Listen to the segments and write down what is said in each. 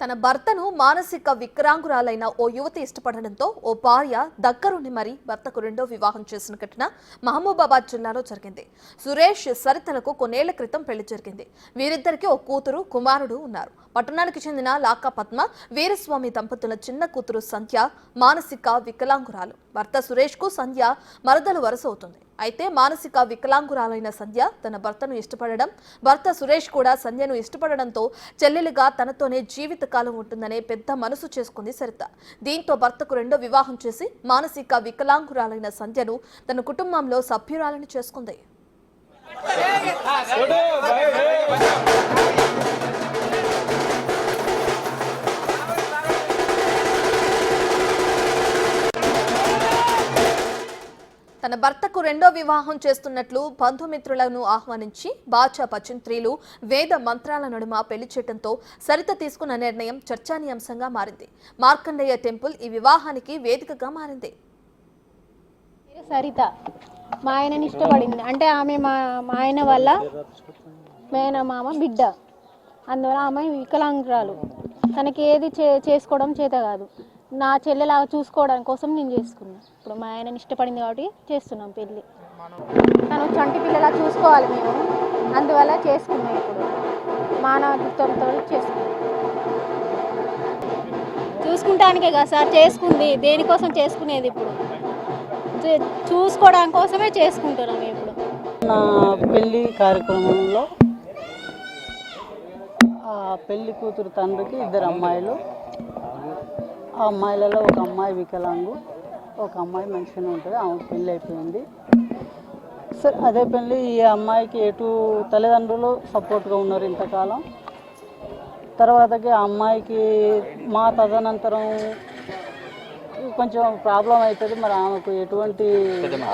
తన భర్తను మానసిక వికరాంగురాలైన ఓ యువతి ఇష్టపడడంతో ఓ భార్య దగ్గరుండి మరీ భర్తకు రెండో వివాహం చేసిన ఘటన మహబూబాబాద్ జిల్లాలో జరిగింది. సురేష్ సరితలకు కొన్నేళ్ళ క్రితం పెళ్ళి జరిగింది. వీరిద్దరికీ ఓ కూతురు కుమారుడు ఉన్నారు. పట్టణానికి చెందిన లాకా పద్మ వీరస్వామి దంపతుల చిన్న కూతురు సంధ్య మానసిక వికలాంగురాలు. భర్త సురేష్కు సంధ్య మరదలు వరుస అవుతుంది అయితే మానసిక వికలాంగురాలైన సంధ్య తన భర్తను ఇష్టపడడం భర్త సురేష్ కూడా సంధ్యను ఇష్టపడడంతో చెల్లెలిగా తనతోనే జీవితకాలం ఉంటుందనే పెద్ద మనసు చేసుకుంది సరిత దీంతో భర్తకు రెండో వివాహం చేసి మానసిక వికలాంగురాలైన సంధ్యను తన కుటుంబంలో సభ్యురాలని చేసుకుంది తన భర్తకు రెండో వివాహం చేస్తున్నట్లు బంధుమిత్రులను ఆహ్వానించి బాచా పచింత్రీలు వేద మంత్రాల నడుమ పెళ్ళి చేయడంతో సరిత తీసుకున్న నిర్ణయం చర్చానీయాంశంగా మారింది. మార్కండేయ టెంపుల్ ఈ వివాహానికి వేదికగా మారింది. సరిత. మా ఆయనని ఇష్టపడింది. అంటే ఆమె మా మా ఆయన వల్ల మేనమామ బిడ్డ. అందువల్ల ఆమె వికలాంగురాలు. తనకి ఏది చే చేసుకోవడం చేత కాదు. నా చెల్లెలాగా చూసుకోవడం కోసం నేను చేసుకున్నాను ఇప్పుడు మా ఆయనని ఇష్టపడింది కాబట్టి చేస్తున్నాం పెళ్ళి. తను చంటి పిల్లలా చూసుకోవాలి మేము. అందువల్ల చేసుకున్నాం ఇప్పుడు. మానవత్వంతో చేసుకున్నాం. చూసుకుంటానికే కదా సార్ చేసుకుంది. దేనికోసం చేసుకునేది ఇప్పుడు? చూసుకోవడం కోసమే చేసుకుంటున్నాం ఇప్పుడు. నా పెళ్ళి కార్యక్రమంలో ఆ పెళ్ళి కూతురు తండ్రికి ఇద్దరు అమ్మాయిలు ఆ అమ్మాయిలలో ఒక అమ్మాయి వికలాంగు ఒక అమ్మాయి మంచిగానే ఉంటుంది ఆమె పెళ్ళి అయిపోయింది. సరే అదే పెళ్ళి ఈ అమ్మాయికి ఎటు తల్లిదండ్రులు సపోర్ట్గా ఉన్నారు ఇంతకాలం. తర్వాతకి ఆ అమ్మాయికి మా తదనంతరం కొంచెం ప్రాబ్లం అవుతుంది మరి ఆమెకు ఎటువంటి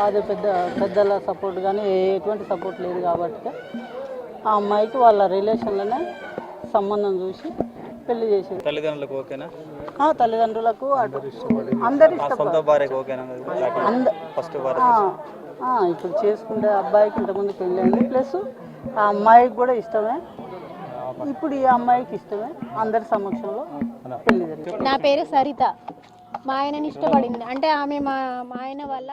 అదే పెద్ద పెద్దల సపోర్ట్ కానీ ఎటువంటి సపోర్ట్ లేదు కాబట్టి ఆ అమ్మాయికి వాళ్ళ రిలేషన్లోనే సంబంధం చూసి పెళ్ళి చేసేది. తల్లిదండ్రులకు ఓకేనా? తల్లిదండ్రులకు అటు అందరు ఆ ఇష్టం సొంత భార్యకు ఓకేనా అంద ఫస్ట్ భార్య ఆ, ఆ, ఇప్పుడు చేసుకుంటే అబ్బాయికి ఇంతకుముందు పెళ్ళి అయింది ప్లస్ ఆ అమ్మాయికి కూడా ఇష్టమే. ఇప్పుడు ఈ అమ్మాయికి ఇష్టమే. అందరి సమక్షంలో పెళ్ళి జరిగింది. నా పేరు సరిత. మా ఆయనని ఇష్టపడింది. అంటే ఆమె మా మా ఆయన వల్ల